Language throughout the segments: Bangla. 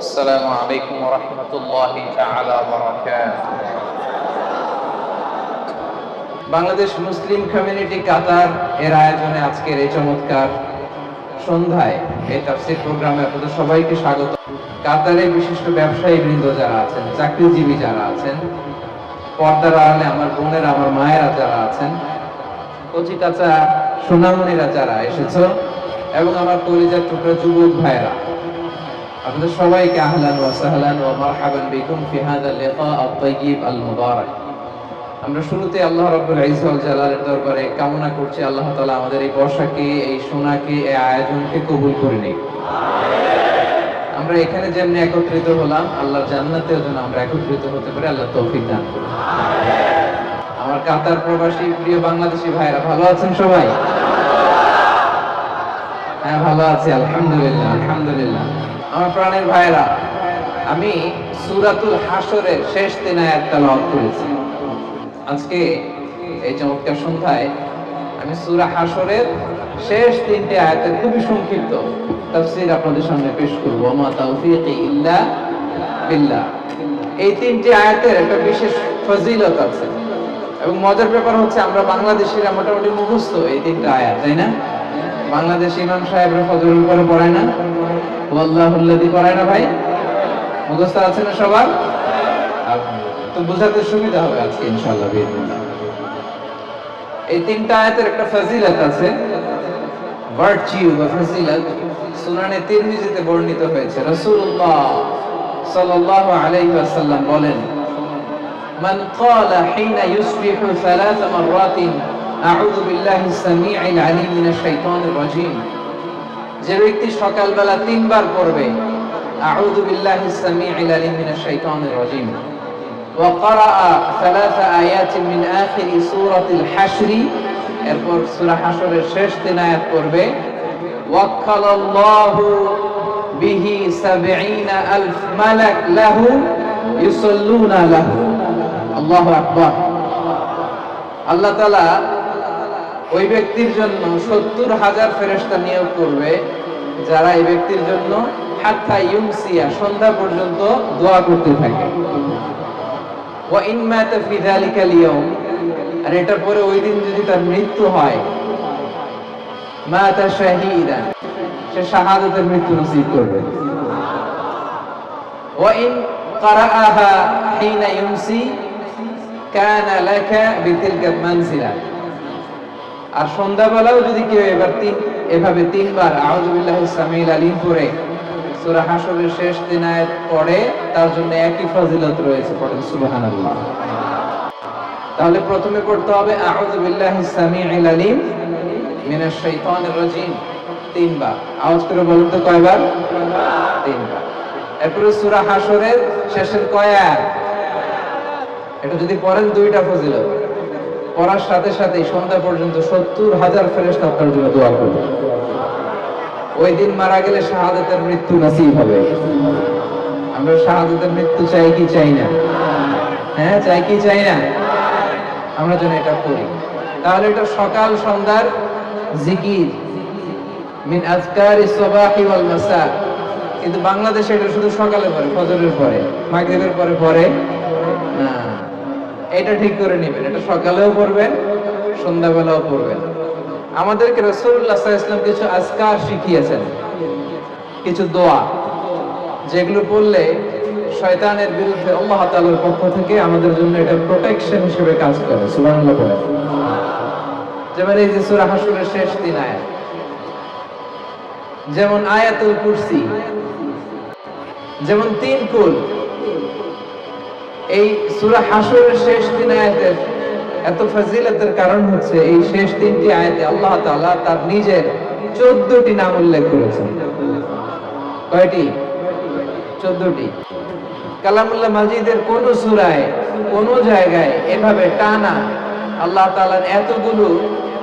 السلام عليكم ورحمة الله تعالى وبركاته বাংলাদেশ মুসলিম কমিউনিটি কাতার এর আয়োজনে আজকের এই চমৎকার সন্ধ্যায় এই তাফসির প্রোগ্রামে আপনাদের সবাইকে স্বাগত কাতারের বিশিষ্ট ব্যবসায়ী বৃন্দ যারা আছেন চাকরিজীবী যারা আছেন পর্দার আড়ালে আমার বোনেরা আমার মায়েরা যারা আছেন কচি কাঁচা সোনামণিরা যারা এসেছো এবং আমার কলিজার টুকরা যুবক ভাইরা আপনাদের সবাইকে আহলান ওয়া সাহলান ওয়া মারহাবান বিকুম ফি হাদা লিকা আত-তাইয়িব আল-মুবারাক। আমরা শুরুতে আল্লাহ রাব্বুল ইজ্জত ওয়াল জালালের দরবারে কামনা করছি, আল্লাহ তাআলা আমাদের এই বর্ষাকে, এই সোনাকে, এই আয়োজনকে কবুল করে নিক। আমরা এখানে যেমনি একত্রিত হলাম, আল্লাহর জান্নাতেও যেন আমরা একত্রিত হতে পারি, আল্লাহ তৌফিক দান করুন। আমার কাতার প্রবাসী প্রিয় বাংলাদেশি ভাইরা ভালো আছেন সবাই? হ্যাঁ ভালো আছি, আলহামদুলিল্লাহ আলহামদুলিল্লাহ। আমার প্রাণের ভাইরা আমি সূরাতুল হাসরের শেষ তিন আয়াত তেলাওয়াত করেছি। আজকে এই চমৎকার সন্ধ্যায় আমি সুরা হাসরের শেষ তিনটি আয়াতের খুবই সংক্ষিপ্ত তাফসীর আপনাদের সামনে পেশ করব। মা তাওফীকি ইল্লা বিল্লাহ। এই তিনটি আয়াতের একটা বিশেষ ফজিলত আছে। এবং মজার ব্যাপার হচ্ছে আমরা বাংলাদেশিরা মোটামুটি মুখস্থ এই তিনটা আয়াত, তাই না? বাংলাদেশ ইমাম সাহেবরা ফজরের উপরে পড়ে না? ওয়াল্লাহুল্লাদি পড়ে না ভাই? মুখস্থ আছে না সবার? তো বোঝাতে সুবিধা হবে আজকে ইনশাআল্লাহ এই তিনটা আয়াতের একটা ফজিলত আছে। ভার্চিউ বা ফজিলত সুনানে তিরমিজিতে বর্ণিত হয়েছে। রাসূলুল্লাহ সাল্লাল্লাহু আলাইহি ওয়াসাল্লাম বলেন, মান ক্বালা হিনা ইউসবিহু সালাস মাররাতিন أعوذ بالله السميع العليم من الشيطان الرجيم যে ব্যক্তি সকালবেলা তিনবার পড়বে আউযু বিল্লাহি সামিউল আলিম মিনাশ শাইতানির রাজিম وقرأ ثلاث آيات من آخر سورة الحشر এরপর সূরা হাশরের শেষ তিন আয়াত পড়বে ওয়াক্কাল আল্লাহু বিহি 70 আলফ মালাক লাহু ইউসাল্লুনা লাহু আল্লাহু আকবার আল্লাহ তাআলা ওই ব্যক্তির জন্য সত্তর হাজার ফেরেস্তা নিয়োগ করবে যারা এই ব্যক্তির জন্য হাত্তা ইউমসিয়া সন্ধ্যা পর্যন্ত দোয়া করতে থাকে ওয়া ইন মাতা ফি যালিকা লিয়াউম আর এটা পরে ওই দিন যদি তার মৃত্যু হয় মাতা শাহীদা সে শাহাদাতের মৃত্যু নসিব করবে ওয়া ইন قرأها حين يمسي كان لك بتلك المنزله আর সন্ধ্যাবেলাও যদি কেউ এবার তিন, এভাবে তিনবার, আউযুবিল্লাহি সামিল আলিম পড়ে, সূরা হাশরের শেষ দিন আয়াত পড়ে, তার জন্য একই ফজিলত রয়েছে পড়েন তাহলে প্রথমে হবে, আউযুবিল্লাহি সামিল আলিম, মিনাশ তিনবার। আওয়াজ করে বলুন তো কয়বার? তিনবার। এরপরে সূরা হাশরের শেষের কয় আয়াত? এটা যদি পড়েন দুইটা ফজিলত। পড়ার সাথে সাথে সন্ধ্যা পর্যন্ত সত্তর হাজার ফেরেস্তা আপনার জন্য দোয়া করবে। ওই দিন মারা গেলে শাহাদাতের মৃত্যু নাসিব হবে। আমরা শাহাদাতের মৃত্যু চাই কি চাই না? হ্যাঁ চাই কি চাই না? আমরা যেন এটা করি। তাহলে এটা সকাল সন্ধ্যার জিকির। মিন আজকার সবাহি ওয়াল মাসা। কিন্তু বাংলাদেশে এটা শুধু সকালে পরে ফজরের পরে, মাগরিবের পরে না এটা ঠিক করে নেবেন, এটা সকালেও পড়বেন, সন্ধ্যাবেলাও পড়বেন। আমাদেরকে রসুল্লাহ ইসলাম কিছু আজকার শিখিয়েছেন, কিছু দোয়া, যেগুলো পড়লে শয়তানের বিরুদ্ধে আল্লাহ তাআলার পক্ষ থেকে আমাদের জন্য এটা প্রোটেকশন হিসেবে কাজ করে। সুবহানাল্লাহ বলে যেমন এই যে সূরা শেষ দিন আয়াত, যেমন আয়াতুল কুরসি, যেমন তিন কুল এই সূরা হাশরের শেষ দিন আয়াতের এত ফজিলতের কারণ হচ্ছে এই শেষ তিনটি আয়াতে আল্লাহ তাআলা তার নিজের 14টি নাম উল্লেখ করেছেন। কয়টি? 14টি কালামুল্লাহ মাজিদের কোন সুরায়, কোন জায়গায় এভাবে টানা আল্লাহ তাআলার এতগুলো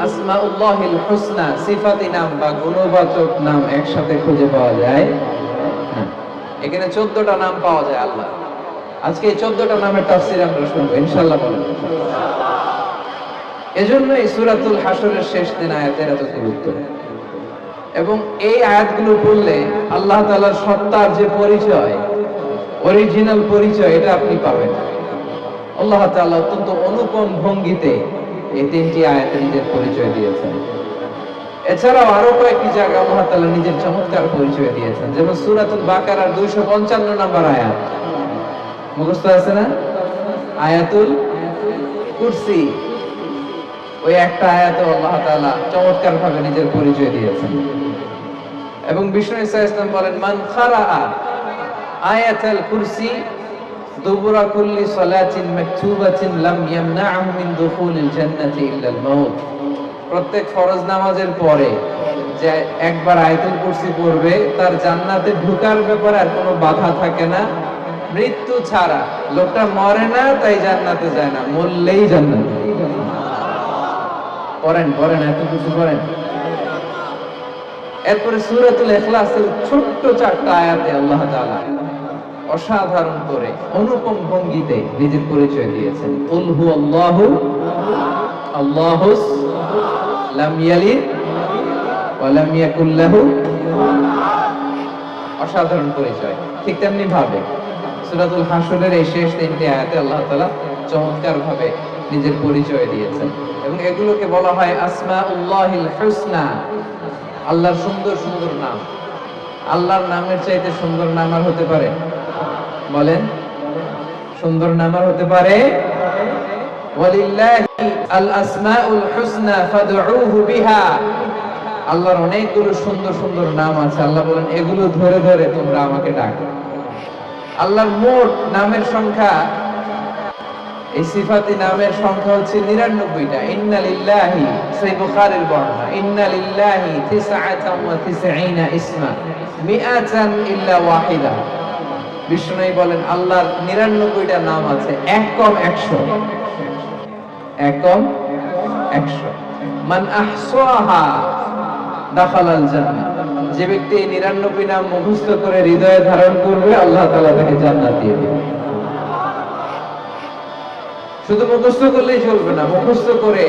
আসমাউল্লাহিল হুসনা সিফাতি নাম বা গুণবাচক নাম একসাথে খুঁজে পাওয়া যায়? এখানে 14টা নাম পাওয়া যায় আল্লাহ। আজকে এই চোদ্দটা নামের তাফসির আমরা শুনব ইনশাল্লাহ বলেন। এজন্য এই সুরাতুল হাসরের শেষ দিন আয়াতের এত গুরুত্ব। এবং এই আয়াতগুলো পড়লে আল্লাহ তাআলার সত্তার যে পরিচয় অরিজিনাল পরিচয়, এটা আপনি পাবেন। আল্লাহ তাআলা অত্যন্ত অনুপম ভঙ্গিতে এই তিনটি আয়াতে নিজের পরিচয় দিয়েছেন। এছাড়াও আরও কয়েকটি জায়গা আল্লাহ তাআলা নিজের চমৎকার পরিচয় দিয়েছেন, যেমন সুরাতুল সূরাতুল বাকারার 255 নম্বর আয়াত। মুখস্থ আছে না? আয়াতুল কুরসি। ওই একটা আয়াতে আল্লাহ তাআলা চমৎকার ভাবে নিজের পরিচয় দিয়েছেন। এবং বিষ্ণু ইসা ইসলাম বলেন, মান খারা আয়াতুল কুরসি দুবুরা কুল্লি সালাতিন মাকতুবাতিন লাম ইয়ামনাহু মিন দুখুলিল জান্নাতি ইল্লা আল মাউত। প্রত্যেক ফরজ নামাজের পরে যে একবার আয়াতুল কুরসি পড়বে, তার জান্নাতে ঢোকার ব্যাপারে আর কোনো বাধা থাকে না। মৃত্যু ছাড়া। লোকটা মরে না, তাই জান্নাতে যায় না, মরলেই জান্নাতে পড়েন পড়েন, এত কিছু করেন এরপরে সূরাতুল ইখলাসের ছোট্ট চারটা আয়াতে আল্লাহ তাআলা অসাধারণ করে অনুপম ভঙ্গিতে নিজের পরিচয় দিয়েছেন। কুল হু আল্লাহু আল্লাহুস লাম অসাধারণ পরিচয়, ঠিক তেমনি ভাবে সূরাতুল হাসরের এই শেষ তিনটি আয়াতে আল্লাহ তাআলা চমৎকার ভাবে নিজের পরিচয় দিয়েছেন। এবং এগুলোকে বলা হয় আসমাউল্লাহিল হুসনা। আল্লাহর সুন্দর সুন্দর নাম। আল্লাহর নামের চাইতে সুন্দর নাম আর হতে পারে? বলেন। সুন্দর নাম আর হতে পারে? আল্লাহর অনেকগুলো সুন্দর সুন্দর নাম আছে। আল্লাহ বলেন, এগুলো ধরে ধরে তোমরা আমাকে ডাকো। আল্লাহর মোট নামের সংখ্যা, এই সিফাতি নামের সংখ্যা হচ্ছে নিরানব্বইটা। ইন্না লিল্লাহি সেই বুখারীর বর্ণনা ইন্না লিল্লাহি তিসআতাম ওয়া তিসঈনা ইসমা মিআতান ইল্লা ওয়াহিদা। বিষ্ণু বলেন, আল্লাহর নিরানব্বইটা নাম আছে, এক কম একশো। এক কম একশো। মান আহসাহা, দাখালাল জান্নাহ। যে ব্যক্তি এই নিরানব্বই নাম মুখস্থ করে হৃদয়ে ধারণ করবে, আল্লাহ তাআলা তাকে জান্নাত দিয়ে দেবে। শুধু মুখস্থ করলেই চলবে না, মুখস্থ করে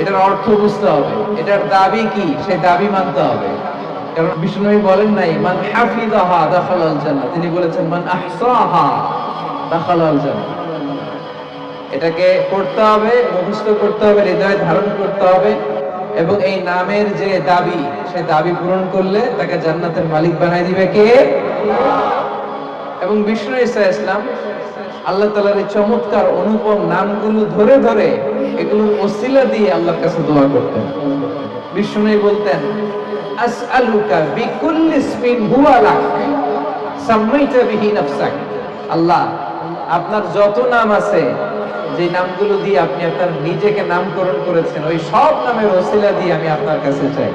এটার অর্থ বুঝতে হবে। এটার দাবি কি সে দাবি মানতে হবে। কারণ বিষ্ণু বলেন নাই, মান হাফিজাহা দাখালাল জান্নাহ তিনি বলেছেন, মান আহসাহা দাখালাল জান্নাহ এটাকে পড়তে হবে, মুখস্থ করতে হবে, হৃদয়ে ধারণ করতে হবে। এবং এই নামের যে দাবি, সে দাবি পূরণ করলে তাকে জান্নাতের মালিক বানাই দিবে কে? এবং বিষ্ণু ইসা ইসলাম, আল্লাহ তালার এই চমৎকার অনুপম নামগুলো ধরে ধরে এগুলোর ওসিলা দিয়ে আল্লাহর কাছে দোয়া করতেন। বিষ্ণু বলতেন, আসআলুকা বিকুল্লি ইসমিন হুয়া লাক আল্লাহ, আপনার যত নাম আছে যে নামগুলো দিয়ে আপনি আপনার নিজেকে নামকরণ করেছেন, ওই সব নামের ওসিলা দিয়ে আমি আপনার কাছে চাই।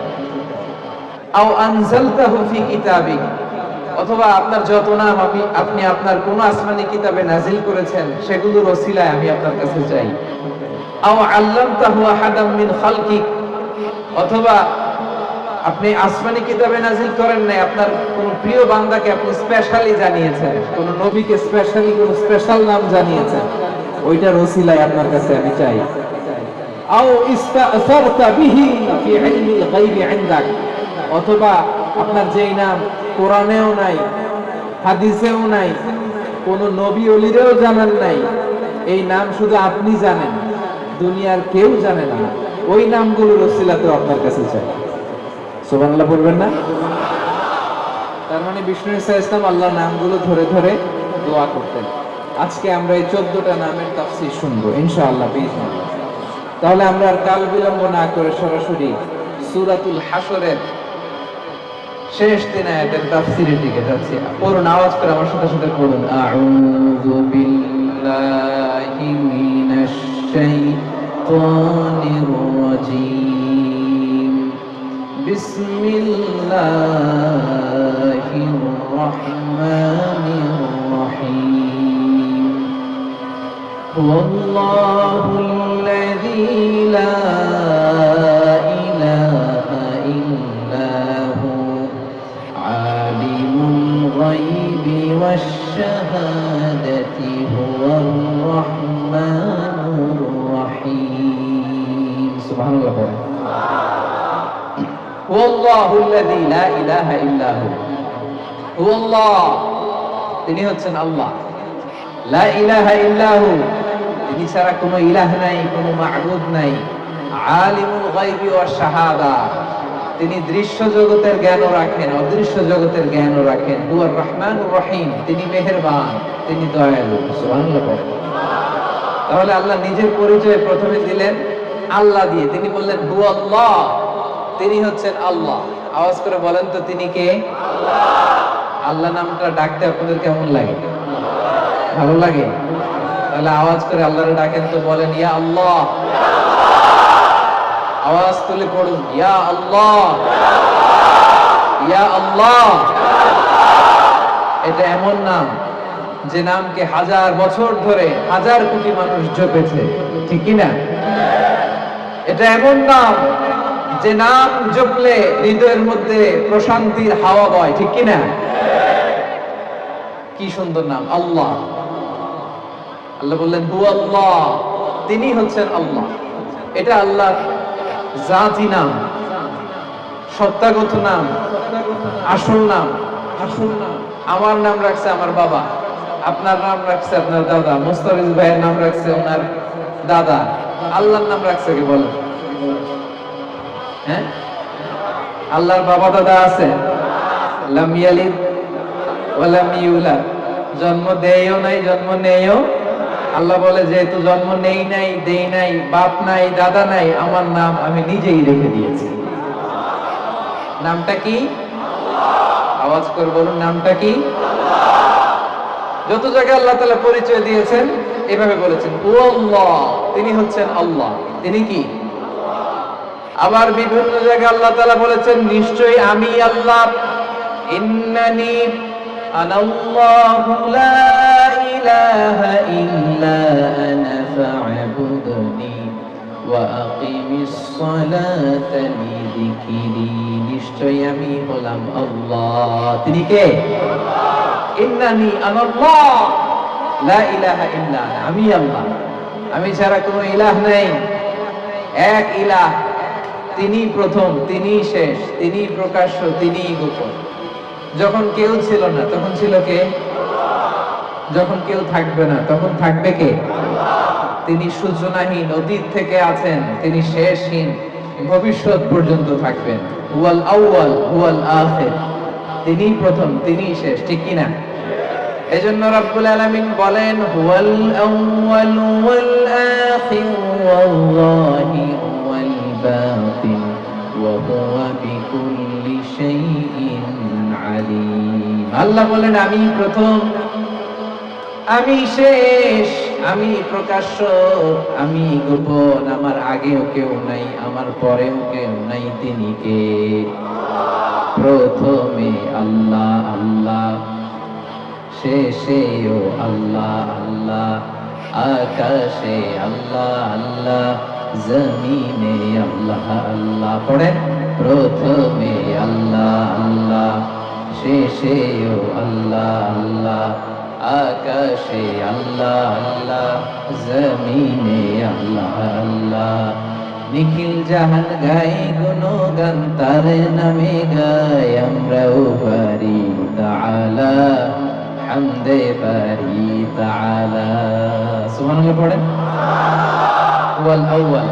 আও আনজালতাহু ফি কিতাবিক, অথবা আপনার যত নাম আমি, আপনি আপনার কোন আসমানি কিতাবে নাজিল করেছেন, সেগুলোর ওসিলায় আমি আপনার কাছে চাই। আও আল্লামতাহু আহাদাম মিন খালকিক, অথবা আপনি আসমানি কিতাবে নাজিল করেন নাই, আপনার কোন প্রিয় বান্দাকে আপনি স্পেশালি জানিয়েছেন, কোন নবীকে স্পেশালি কোন স্পেশাল নাম জানিয়েছেন। ওইটার ওসিলায় আপনার কাছে আমি চাই। আও বিহি ফি ইলমিল ইনদাক। অথবা আপনার যেই নাম কোরআনেও নাই, হাদিসেও নাই, কোন নবী অলিরেও জানান নাই, এই নাম শুধু আপনি জানেন, দুনিয়ার কেউ জানে না। ওই নামগুলো রসিলাতে আপনার কাছে চাই। সুবহানাল্লাহ বলবেন না? তার মানে বিষ্ণু ইসা ইসলাম আল্লাহ নামগুলো ধরে ধরে দোয়া করতেন। আজকে আমরা এই চোদ্দটা নামের তাফসির শুনব, ইনশাআল্লাহ তাহলে আমরা আর কাল বিলম্ব না করে সরাসরি সূরাতুল হাসরের শেষ দিন আয়াতের তাফসিরের দিকে যাচ্ছি। পড়ুন, আওয়াজ করে আমার সাথে সাথে পড়ুন। আউযু বিল্লাহি মিনাশ শাইতানির রাজীম। বিসমিল্লাহির রাহমানির রহিম। হুয়াল্লাহু الذي لا إله إلا هو عالم الغيب والشهادة هو الرحمن الرحيم سبحان الله হুয়াল্লাহুল্লাযী লা ইলাহা ইল্লা হু হুয়াল্লাহ তিনি হচ্ছেন আল্লাহ লা তিনি ছাড়া কোনো ইলাহ নাই, কোনো মা'বুদ নাই। আলিমুল গায়বি শাহাদা। তিনি দৃশ্য জগতের জ্ঞানও রাখেন, অদৃশ্য জগতের জ্ঞানও রাখেন। হুয়ার রহমানুর রহিম। তিনি মেহেরবান, তিনি দয়ালু। তাহলে আল্লাহ নিজের পরিচয় প্রথমে দিলেন আল্লাহ দিয়ে। তিনি বললেন হু আল্লাহ। তিনি হচ্ছেন আল্লাহ। আওয়াজ করে বলেন তো, তিনি কে? আল্লাহ নামটা ডাকতে আপনাদের কেমন লাগে? ভালো লাগে? তাহলে আওয়াজ করে আল্লাহরে ডাকেন তো বলেন, ইয়া আল্লাহ। আওয়াজ তুলে পড়ুন, ইয়া আল্লাহ। ইয়া আল্লাহ। এটা এমন নাম যে নামকে হাজার বছর ধরে হাজার কোটি মানুষ জপেছে, ঠিক না এটা এমন নাম যে নাম জপলে হৃদয়ের মধ্যে প্রশান্তির হাওয়া বয়, ঠিক কি না কি সুন্দর নাম, আল্লাহ। আল্লাহ বললেন তিনি হচ্ছেন আল্লাহ। এটা জাতি নাম নাম আসল নাম আসল নাম। আমার নাম রাখছে আমার বাবা, আপনার নাম রাখছে আপনার দাদা, মুস্তাফিজ ভাইয়ের নাম রাখছে ওনার দাদা, আল্লাহর নাম রাখছে কি বলেন? হ্যাঁ? আল্লাহর বাবা দাদা আছে? জন্ম দেয়ও নাই, জন্ম নেয়ও আল্লাহ বলে, যেহেতু জন্ম নেই নাই, দেই নাই, বাপ নাই, দাদা নাই, আমার নাম আমি নিজেই রেখে দিয়েছি। নামটা কি? আওয়াজ করে বলুন, নামটা কি? যত জায়গায় আল্লাহ তালা পরিচয় দিয়েছেন, এভাবে বলেছেন, ও আল্লাহ। তিনি হচ্ছেন আল্লাহ। তিনি কি? আবার বিভিন্ন জায়গায় আল্লাহ তাআলা বলেছেন, নিশ্চয়ই আমি আল্লাহ। ইন্নানি আনাল্লাহু লা ইলাহা ইল্লা আনা ফা'বুদনি ওয়া আকিমিস সালাতা লিযিকরি নিশ্চয়ই আমি হলাম আল্লাহ। তিনি কে? ইন্নানি আনাল্লাহ লা ইলাহা ইল্লা আমি আল্লাহ। আমি ছাড়া কোনো ইলাহ নাই। এক ইলাহ। তিনি প্রথম তিনি শেষ তিনি প্রকাশ্য তিনি গোপন। যখন কেউ ছিল না, তখন ছিল কে? যখন কেউ থাকবে না, তখন থাকবে কে? তিনি সূচনাহীন অতীত থেকে আছেন, তিনি শেষহীন ভবিষ্যৎ পর্যন্ত থাকবেন। হুয়াল আউয়াল, হুয়াল আখির। তিনি প্রথম তিনি শেষ, ঠিক কি না? এজন্য রব্বুল আলামিন বলেন, হুয়াল আউয়াল ওয়াল আখির, ওয়াল ওয়াল বাতিন, ওয়া হুয়া আল্লাহ বলেন, আমি প্রথম, আমি শেষ, আমি প্রকাশ্য, আমি গোপন, আমার আগেও কেউ নাই, আমার পরেও কেউ নাই তিনি কে? প্রথমে আল্লাহ আল্লাহ শেষেও আল্লাহ আল্লাহ, আকাশে আল্লাহ আল্লাহ, জমিনে আল্লাহ আল্লাহ। পড়েন, প্রথমে আল্লাহ আল্লাহ শেষেও আল্লাহ আল্লাহ, আকাশে আল্লাহ আল্লাহ, জমিনে আল্লাহ আল্লাহ। নিখিল জাহান গাই গুনো গান তার নামে গাই, আমরাও পারি তাআলা, হামদে পারি তাআলা। সুবহানাল্লাহ পড়েন। ওয়াল আউয়াল,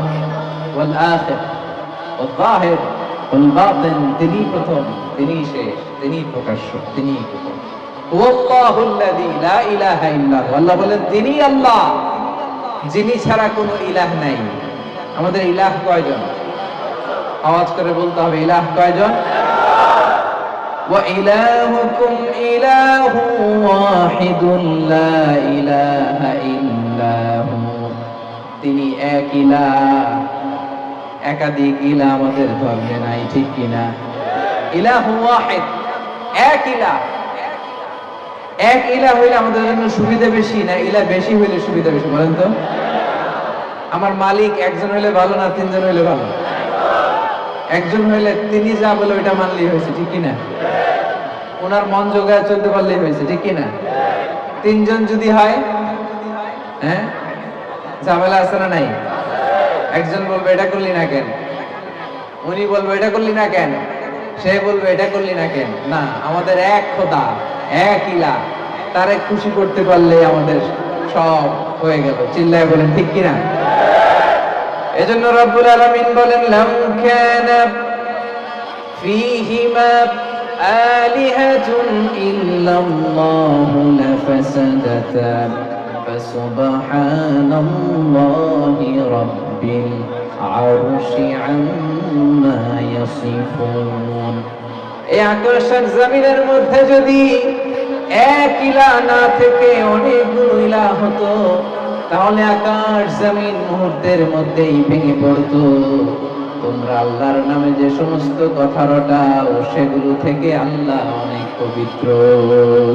ওয়াল আখির, ওয়াল বাতিন তিনি প্রথম তিনি শেষ তিনি প্রকাশ্য তিনি গোপন ওয়াল্লাহুল্লাযী লা ইলাহা ইল্লা হু আল্লাহ বলেন তিনি আল্লাহ যিনি ছাড়া কোনো ইলাহ নাই আমাদের ইলাহ কয়জন আওয়াজ করে বলতে হবে ইলাহ কয়জন وإلهكم إله واحد لا إله إلا هو তিনি এক ইলাহ একাধিক ইলাহ আমাদের ধর্মে নাই, ঠিক কিনা? ইলাহ ওয়াহিদ, এক ইলাহ এক ইলা হইলে আমাদের জন্য সুবিধা বেশি না, ইলা বেশি হইলে সুবিধা বেশি, বলেন তো? আমার মালিক একজন হইলে ভালো না তিনজন হইলে ভালো? একজন হইলে তিনি যা বলে ওইটা মানলেই হয়েছে, ঠিক কিনা? ওনার মন জোগায় চলতে পারলেই হয়েছে, ঠিক কিনা? তিনজন যদি হয় হ্যাঁ? ঝামেলা আছে না নাই? একজন বলবে এটা করলি না কেন উনি বলবো এটা করলি না কেন সে বলবে এটা করলি না কেন না আমাদের এক খোদা এক ইলা তারে খুশি করতে পারলে আমাদের সব হয়ে গেল চিল্লায় বলেন ঠিক কিনা এজন্য রব্বুল আলামিন বলেন লাম কানা ফীহিমা আলিহাতুন ইল্লাল্লাহু লাফাসাদাতা فسبحان الله رب العرش عما يصفون এই আকাশের জমিনের মধ্যে যদি এক ইলা না থেকে অনেকগুলো ইলা হতো তাহলে আকাশ জমিন মুহূর্তের মধ্যেই ভেঙে পড়তো তোমরা আল্লাহর নামে যে সমস্ত কথা রটাও সেগুলো থেকে আল্লাহ অনেক পবিত্র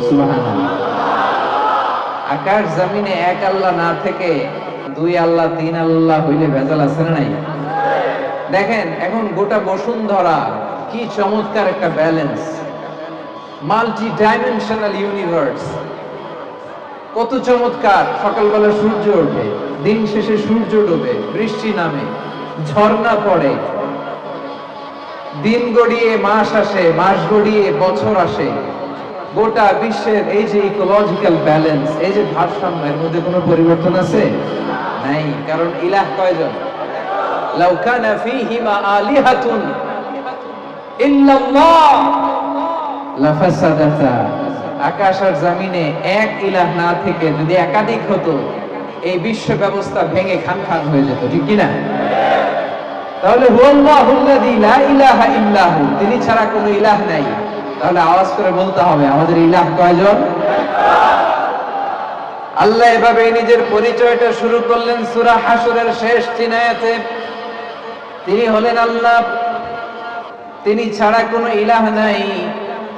সুবহানাল্লাহ আকাশ জমিনে এক আল্লাহ না থেকে দুই আল্লাহ, তিন আল্লাহ হইলে ভেজাল আছে না নাই? দেখেন, এখন গোটা বসুন্ধরা কি চমৎকার একটা ব্যালেন্স মাল্টি ডাইমেনশনাল ইউনিভার্স কত চমৎকার, সকালবেলা সূর্য ওঠে, দিন শেষে সূর্য ডোবে, বৃষ্টি নামে, ঝর্ণা পড়ে। দিন গড়িয়ে মাস আসে, মাস গড়িয়ে বছর আসে। গোটা বিশ্বের এই যে ইকোলজিক্যাল ব্যালেন্স এই যে ভারসাম্য, এর মধ্যে কোনো পরিবর্তন আছে? নাই, কারণ ইলাহ কয়জন? লাউ কানা ফীহিমা আলিহাতুন ইল্লাল্লাহ। লাফাসাদাতা। আকাশ আর জমিনে এক ইলাহ না থেকে যদি একাধিক হতো, এই বিশ্ব ব্যবস্থা ভেঙে খান খান হয়ে যেত, ঠিক কি না? তাহলে হুয়াল্লাহুল্লাযী লা ইলাহা ইল্লাহু, তিনি ছাড়া কোনো ইলাহ নাই। তাহলে আওয়াজ করে বলতে হবে, আমাদের ইলাহ কয়জন? আল্লাহ এভাবে নিজের পরিচয়টা শুরু করলেন সূরা হাসরের শেষ তিন আয়াতে তিনি হলেন আল্লাহ, তিনি ছাড়া কোনো ইলাহ নাই।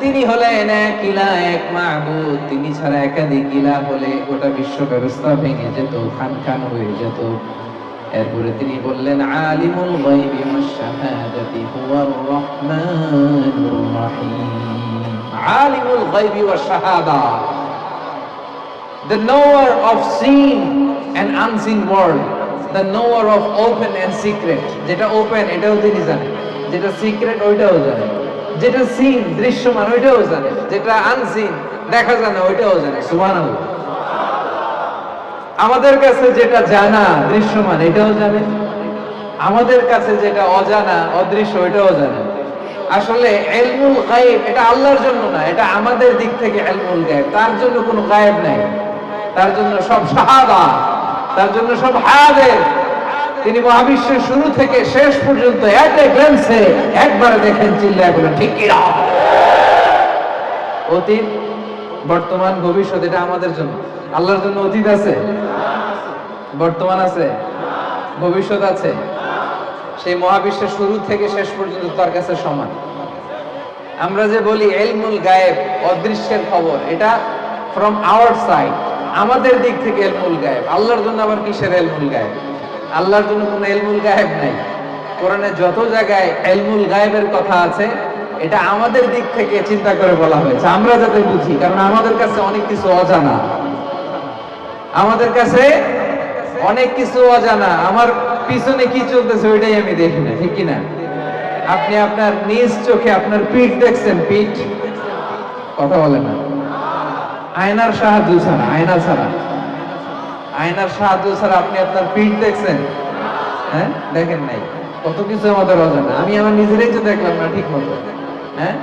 তিনি হলেন এক ইলাহ, এক মাহবুদ। তিনি ছাড়া একাধিক ইলাহ হলে গোটা বিশ্ব ব্যবস্থা ভেঙে যেত, খান খান হয়ে যেত। এরপরে তিনি বললেন, আলিমুল গায়বি ওয়াশ শাহাদাতি হুয়ার রহমানুর রহিম। আলিমুল গায়বি ওয়াশ শাহাদা। The knower of seen and unseen world. The knower of open and secret. যেটা ওপেন এটাও তিনি জানেন। যেটা সিক্রেট ওইটাও জানেন। যেটা সিন দৃশ্যমান, ওইটাও জানে যেটা আনসিন দেখা যায় না, ওইটাও জানে সুবহানাল্লাহ। আমাদের কাছে যেটা জানা, দৃশ্যমান, এটাও জানে আমাদের কাছে যেটা অজানা, অদৃশ্য, ওইটাও জানে আসলে এলমুল গায়েব, এটা আল্লাহর জন্য না, এটা আমাদের দিক থেকে এলমুল গায়েব। তার জন্য কোনো গায়েব নাই। তার জন্য সব শাহাদা তার জন্য সব হায়াদের। তিনি মহাবিশ্বের শুরু থেকে শেষ পর্যন্ত এক গ্লেন্সে একবারে দেখেন চিল্লায় বলেন ঠিক কি না? অতীত, বর্তমান, ভবিষ্যৎ, এটা আমাদের জন্য। আল্লাহর জন্য অতীত আছে? বর্তমান আছে? ভবিষ্যৎ আছে? সেই মহাবিশ্বের শুরু থেকে শেষ পর্যন্ত তার কাছে সমান। আমরা যে বলি এলমুল গায়েব, অদৃশ্যের খবর, এটা ফ্রম আওয়ার সাইড আমাদের দিক থেকে এলমুল গায়েব। আল্লাহর জন্য আবার কিসের এলমুল গায়েব? আল্লাহর জন্য কোনো এলমুল গায়েব নাই। কোরআনে যত জায়গায় এলমুল গায়েবের কথা আছে, এটা আমাদের দিক থেকে চিন্তা করে বলা হয়েছে। আমরা যাতে বুঝি, কারণ আমাদের কাছে অনেক কিছু অজানা। আমাদের কাছে অনেক কিছু অজানা। আমার পিছনে কি চলতেছে ওইটাই আমি দেখি না, ঠিক কিনা? আপনি আপনার নিজ চোখে আপনার পিঠ দেখছেন, পিঠ? কথা বলে না। আয়নার সাহায্য ছাড়া আয়না ছাড়া। আয়নার সাহায্য ছাড়া আপনি আপনার পিঠ দেখছেন? হ্যাঁ? দেখেন নাই। কত কিছু আমাদের অজানা। আমি আমার নিজেরাই তো দেখলাম না ঠিক মতো হ্যাঁ?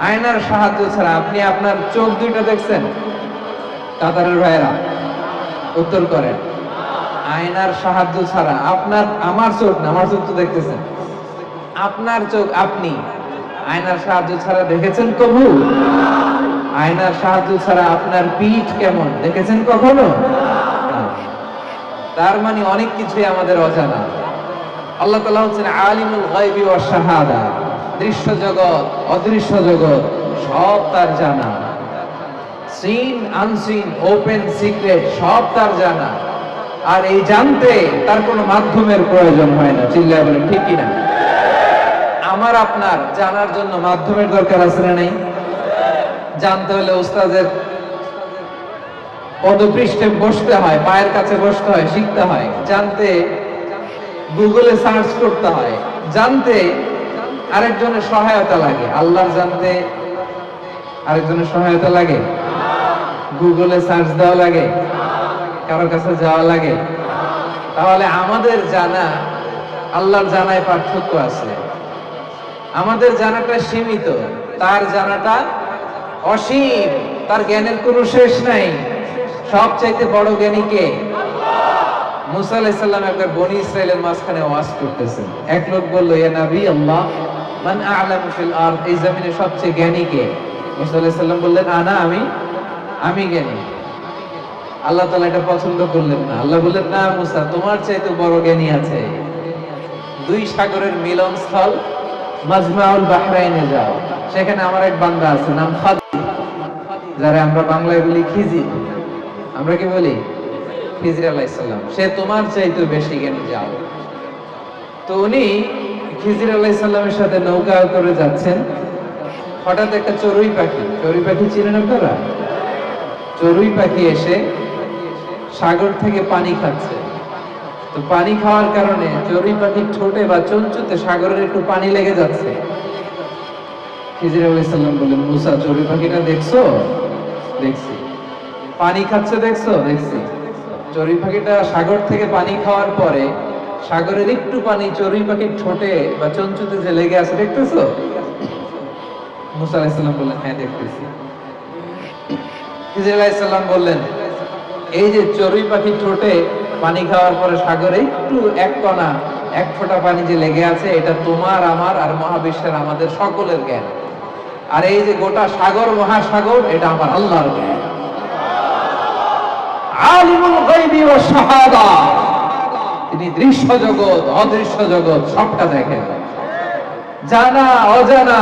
আয়নার সাহায্য ছাড়া আপনি আপনার চোখ দুইটা দেখছেন? কাতারের ভাইয়েরা, উত্তর করেন। আয়নার সাহায্য ছাড়া আপনার, আমার চোখ না, আমার চোখ তো দেখতেছেন। আপনার চোখ আপনি। আয়নার সাহায্য ছাড়া দেখেছেন কবু আয়নার সাহায্য ছাড়া আপনার পিঠ কেমন? দেখেছেন কখনো? তার মানে অনেক কিছুই আমাদের অজানা। আল্লাহ তাআলা হচ্ছেন আলিমুল গায়বি ওয়াশ শাহাদা। দৃশ্য জগৎ, অদৃশ্য জগৎ, সব তার জানা। সিন আনসিন ওপেন সিক্রেট সব তার জানা। আর এই জানতে তার কোনো মাধ্যমের প্রয়োজন হয় না। চিল্লায় বলেন ঠিক কিনা? আমার আপনার জানার জন্য মাধ্যমের দরকার আছে না নেই? জানতে হলে উস্তাদের পদপৃষ্ঠে বসতে হয়, পায়ের কাছে বসতে হয়, শিখতে হয়। জানতে গুগলে সার্চ করতে হয়। জানতে আরেকজনের সহায়তা লাগে। আল্লাহর জানতে আরেকজনের সহায়তা লাগে? গুগলে সার্চ দেওয়া লাগে। কারোর কাছে যাওয়া লাগে? তাহলে আমাদের জানা, আল্লাহর জানায় পার্থক্য আছে। আমাদের জানাটা সীমিত, তার জানাটা অসীম, তার জ্ঞানের কোনো শেষ নাই। সবচাইতে বড় জ্ঞানী কে? মুসা আলাইসাল্লাম একবার বনি ইসরায়েলের মাঝখানে ওয়াজ করতেছেন। এক লোক বলল ইয়া নবী আল্লাহ, মান আ'লামু ফিল আরদ? এই জমিনে সবচেয়ে জ্ঞানী কে? মুসা আলাইসাল্লাম বললেন আনা আমি আমি জ্ঞানী। আল্লাহ তালা এটা পছন্দ করলেন না। আল্লাহ বললেন, না মুসা, তোমার চাইতে বড় জ্ঞানী আছে। দুই সাগরের মিলন স্থল মাজমাউল বাহরাইনে যাও। সেখানে আমার এক বান্দা আছে, নাম খাদির যারা আমরা বাংলায় বলি খিজির। আমরা কি বলি? খিজির আলাইসাল্লাম সে তোমার চাইতে বেশি জ্ঞানী, যাও। তো উনি খিজির আলাইসাল্লামের সাথে নৌকা করে যাচ্ছেন। হঠাৎ একটা চড়ুই পাখি চড়ুই পাখি চিনেন আপনারা? চড়ুই পাখি এসে সাগর থেকে পানি খাচ্ছে। তো পানি খাওয়ার কারণে চড়ুই পাখির ঠোঁটে বা চঞ্চুতে সাগরের একটু পানি লেগে যাচ্ছে। খিজির বললেন, মুসা, চড়ুই পাখিটা দেখছ? দেখছি। পানি খাচ্ছে দেখছ? দেখছি। চড়ুই পাখিটা সাগর থেকে পানি খাওয়ার পরে সাগরের একটু পানি চড়ুই পাখির ঠোঁটে বা চঞ্চুতে যে লেগে আছে, দেখতেছো? মুসা আলাইসাল্লাম বললেন হ্যাঁ দেখতেছি। খিজির আলাইসাল্লাম বললেন এই যে চড়ুই পাখি ঠোঁটে পানি খাওয়ার পরে সাগরে একটু এক কণা, এক ফোঁটা পানি যে লেগে আছে, এটা তোমার, আমার আর মহাবিশ্বের আমাদের সকলের জ্ঞান। আর এই যে গোটা সাগর, মহাসাগর, এটা আমার আল্লাহর জ্ঞান। তিনি দৃশ্য জগৎ, অদৃশ্য জগৎ, সবটা দেখেন। জানা, অজানা,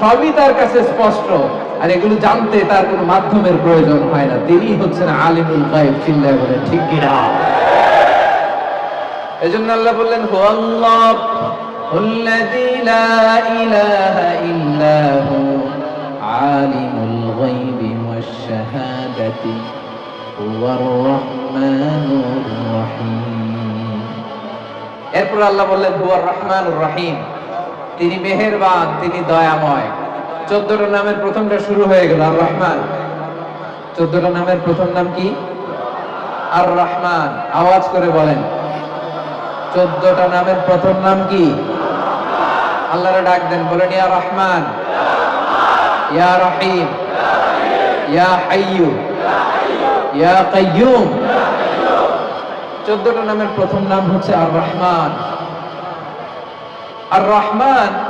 সবই তার কাছে স্পষ্ট। আর এগুলো জানতে তার কোনো মাধ্যমের প্রয়োজন হয় না তিনি হচ্ছেন আলিমুল গায়ব চিল্লায় বলে ঠিক কিনা এজন্য আল্লাহ বললেন হু আল্লাহ الذي لا إله إلا هو عالم الغيب والشهادة هو الرحمن الرحيم এরপর আল্লাহ বললেন হুয়ার রহমানুর রহিম তিনি মেহেরবান তিনি দয়াময় চোদ্দটা নামের প্রথমটা শুরু হয়ে গেল আর রহমান চোদ্দটা নামের প্রথম নাম কি? আর রহমান আওয়াজ করে বলেন। চোদ্দটা নামের প্রথম নাম কি? আল্লাহরে ডাক দেন, বলেন, ইয়া রহমান। ইয়া রহিম। ইয়া হাইয়ু। ইয়া কাইয়ুম। চোদ্দটা নামের প্রথম নাম হচ্ছে আর রহমান আর রহমান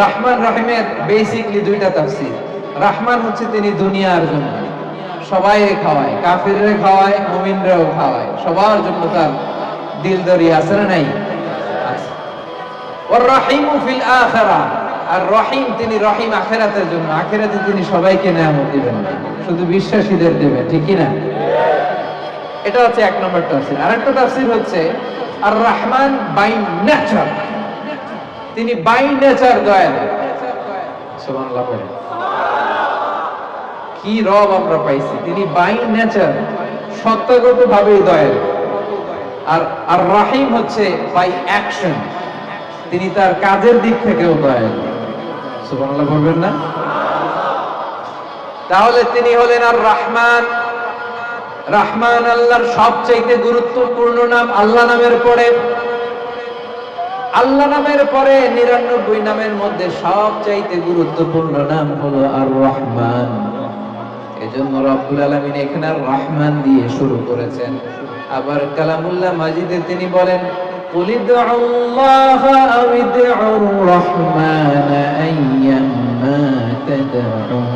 রহমান রহিমের বেসিকলি দুইটা রহমান হচ্ছে তিনি দুনিয়ার জন্য। সবাই খাওয়ায় খাওয়ায় খাওয়ায়। সবার জন্য তার দিল আছে আর রহিম তিনি রহিম আখেরাতের তিনি সবাইকে নেয়ামত দিবেন শুধু বিশ্বাসীদের দেবেন ঠিক না এটা হচ্ছে এক নম্বর তাফসীর। আরেকটা তাফসীর হচ্ছে আর রহমান বাই নেচার। তিনি বাই নেচার দয়ালু। সুবহানাল্লাহ কি রব আমরা পাইছি? তিনি বাই নেচার আর আর রাহিম হচ্ছে বাই অ্যাকশন। তিনি তার কাজের দিক থেকেও দয়ালু। সুবহানাল্লাহ বলবেন না? তাহলে তিনি হলেন আর রহমান রহমান আল্লাহর সবচাইতে গুরুত্বপূর্ণ নাম আল্লাহ নামের পরে আল্লাহ নামের পরে নিরানব্বই নামের মধ্যে সবচাইতে গুরুত্বপূর্ণ নাম হলো আর রহমান এজন্য রব্বুল আলামিন এখানে আর রহমান দিয়ে শুরু করেছেন আবার কালামুল্লাহ মাজিদে তিনি বলেন قل ادعوا الله أو ادعوا الرحمن أيما تدعوا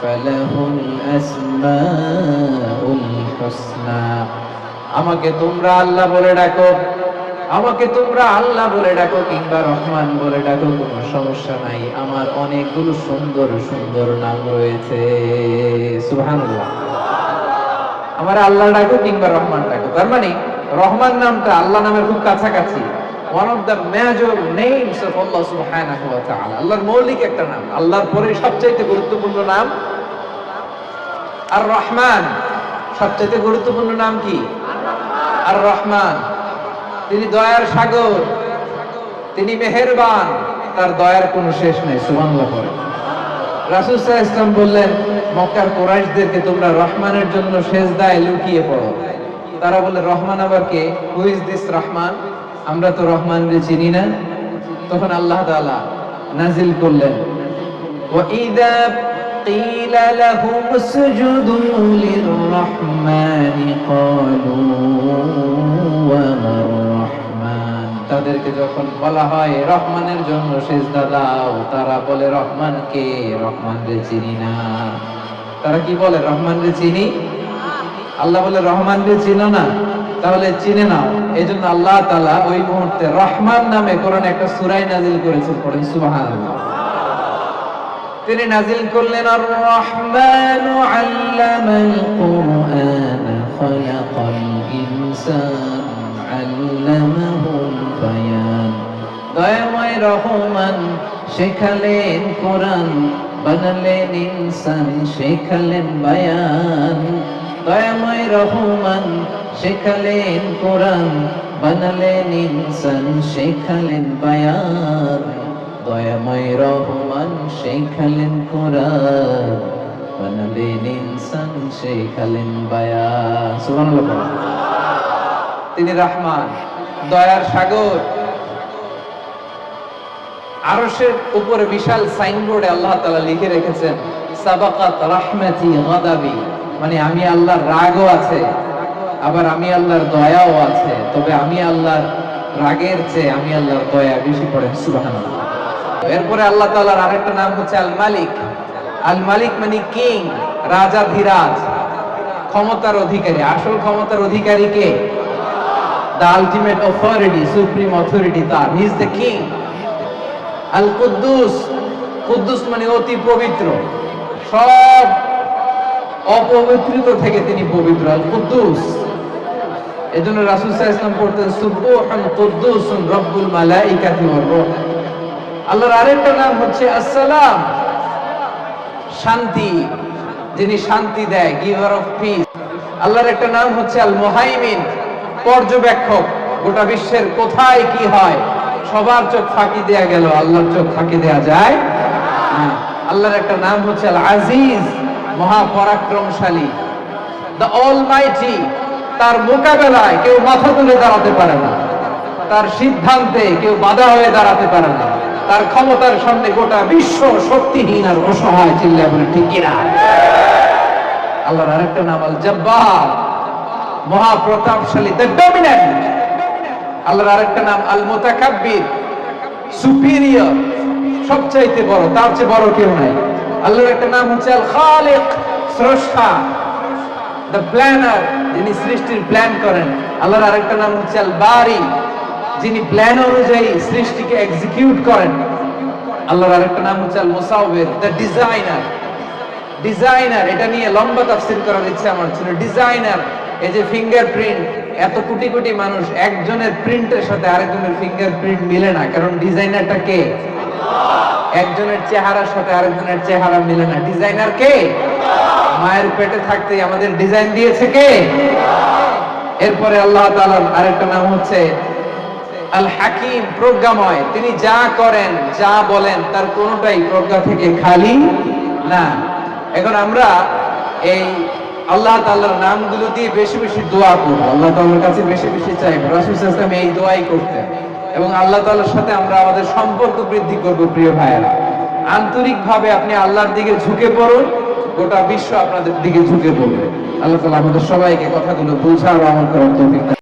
فله الأسماء আমাকে তোমরা আল্লাহ বলে ডাকো। আমাকে তোমরা আল্লাহ বলে ডাকো কিংবা রহমান বলে ডাকো, কোনো সমস্যা নাই। আমার অনেকগুলো সুন্দর সুন্দর নাম রয়েছে। সুবহানাল্লাহ। আমার আল্লাহ ডাকো কিংবা রহমান ডাকো। তার মানে রহমান নামটা আল্লাহ নামের খুব কাছাকাছি। One of the major names of আল্লাহ সুবহানাহু ওয়া তাআলা। আল্লাহর মৌলিক একটা নাম। আল্লাহর পরে সবচেয়ে গুরুত্বপূর্ণ নাম আর রহমান সবচেয়ে গুরুত্বপূর্ণ নাম কি? আর রহমান তিনি দয়ার সাগর। তিনি মেহেরবান। তার দয়ার কোনো শেষ নেই সুবাংলা পরে রাসুল সাহ ইসলাম বললেন, মক্কার কোরাইশদেরকে তোমরা রহমানের জন্য শেষ দায় লুকিয়ে পড়ো। তারা বলে রহমান আবার কে? Who is this Rahman? আমরা তো রহমানকে চিনি না। তখন আল্লাহ তাআলা নাজিল করলেন। ওয়া ইদা قيل لهم اسجدوا للرحمن قالوا وما الرحمن তাদেরকে যখন বলা হয় রহমানের জন্য সেজদা দাও তারা বলে রহমান কে রহমান রে চিনি না তারা কি বলে রহমান রে চিনি আল্লাহ বলে রহমান রে চিনো না তাহলে চিনে নাও এই জন্য আল্লাহ তাআলা ওই মুহূর্তে রহমান নামে কোরআন একটা সূরাই নাজিল করেছেন পড়েন সুবহানাল্লাহ তিনি নাজিল করলেন আর রহমান আল্লামাল কুরআন, খলাকাল ইনসান আল্লামাহুল বায়ান। দয়াময় রহমান, শেখালেন কোরআন, বানালেন ইনসান, শেখালেন বায়ান। দয়াময় রহমান, শেখালেন কোরআন, বানালেন ইনসান, শেখালেন বায়ান। দয়াময় রহমান শেখালেন কোরআন ইনসান শেখালেন সুবহানাল্লাহ তিনি রহমান, দয়ার সাগর। আরশের উপরে বিশাল সাইনবোর্ডে আল্লাহ তাআলা লিখে রেখেছেন, সাবাকাত রাহমাতি গাদাবি। মানে আমি আল্লাহর রাগও আছে, আবার আমি আল্লাহর দয়াও আছে, তবে আমি আল্লাহর রাগের চেয়ে আমি আল্লাহর দয়া বেশি পড়ে সুবহানাল্লাহ। এরপরে আল্লাহ তাআলার আরেকটা নাম হচ্ছে আল মালিক। আল মালিক মানে কিং রাজা ধীরাজ ক্ষমতার অধিকারী। আসল ক্ষমতার অধিকারী কে? The ultimate authority, supreme authority তার। He is the king. আল কুদ্দুস কুদ্দুস মানে অতি পবিত্র। সব অপবিত্রিত থেকে তিনি পবিত্র। আল কুদ্দুস। এজন্য রাসূল আলাইহি ওয়াসাল্লাম পড়তেন সুবহান কুদ্দুসুন রব্বুল মালাইকাতি ওয়ার রূহ। আল্লাহর আরেকটা নাম হচ্ছে আসসালাম। শান্তি। যিনি শান্তি দেয়, গিভার অফ পিস। আল্লাহর একটা নাম হচ্ছে আল মুহাইমিন পর্যবেক্ষক। গোটা বিশ্বের কোথায় কি হয়, সবার চোখ ফাঁকি দেয়া গেল, আল্লাহর চোখ ফাঁকি দেয়া যায় আল্লাহর একটা নাম হচ্ছে আল আজিজ মহাপরাক্রমশালী। দ্য অলমাইটি তার মোকাবেলায় কেউ মাথা তুলে দাঁড়াতে পারে না। তার সিদ্ধান্তে কেউ বাধা হয়ে দাঁড়াতে পারে না। তার ক্ষমতার সামনে গোটা বিশ্ব শক্তিহীন আর অসহায় চিল্লা বলে ঠিক কিনা? আল্লাহর আরেকটা নাম, আল জব্বার। মহাপ্রতাপশালী ডমিনেন্ট। আল্লাহর আরেকটা নাম, আল মুতাকাব্বির। সুপিরিয়র। সবচাইতে বড়, তার চেয়ে বড় কেউ নাই। আল্লাহর একটা নাম হচ্ছে আল খালিক স্রষ্টা। দ্য প্ল্যানার, যিনি সৃষ্টির প্ল্যান করেন। আল্লাহর আরেকটা নাম হচ্ছে আল বারি। যিনি প্ল্যান অনুযায়ী সৃষ্টিকে এক্সিকিউট করেন, আল্লাহর আরেকটা নাম হচ্ছে আল মুসাউবির দ্য ডিজাইনার ডিজাইনার এটা নিয়ে লম্বা তাফসির করার ইচ্ছা আমার ছিল। ডিজাইনার এই যে ফিঙ্গারপ্রিন্ট এত কোটি কোটি মানুষ, একজনের প্রিন্টের সাথে আরেকজনের ফিঙ্গারপ্রিন্ট মিলে না, কারণ ডিজাইনারটা কে? একজনের চেহারার সাথে আরেকজনের চেহারা মিলে না। ডিজাইনার কে? মায়ের পেটে থাকতেই আমাদের ডিজাইন দিয়েছে কে? এরপরে আল্লাহ তাআলার আরেকটা নাম হচ্ছে আল হাকিম প্রজ্ঞাময়। তিনি যা করেন, যা বলেন, তার কোনোটাই প্রজ্ঞা থেকে খালি না। এখন আমরা এই আল্লাহ তাআলার নামগুলো দিয়ে বেশি বেশি দোয়া করব। আল্লাহ তাআলার কাছে বেশি বেশি চাইব। রাসূল ওয়াসাল্লাম এই দোয়াই করতেন। এবং আল্লাহ তাআলার সাথে আমরা আমাদের সম্পর্ক বৃদ্ধি করব, প্রিয় ভাইয়েরা। আন্তরিকভাবে আপনি আল্লাহর দিকে ঝুঁকে পড়ুন, গোটা বিশ্ব আপনাদের দিকে ঝুঁকে পড়বে। আল্লাহ তাআলা আমাদের সবাইকে কথাগুলো ও আমল করার তৌফিক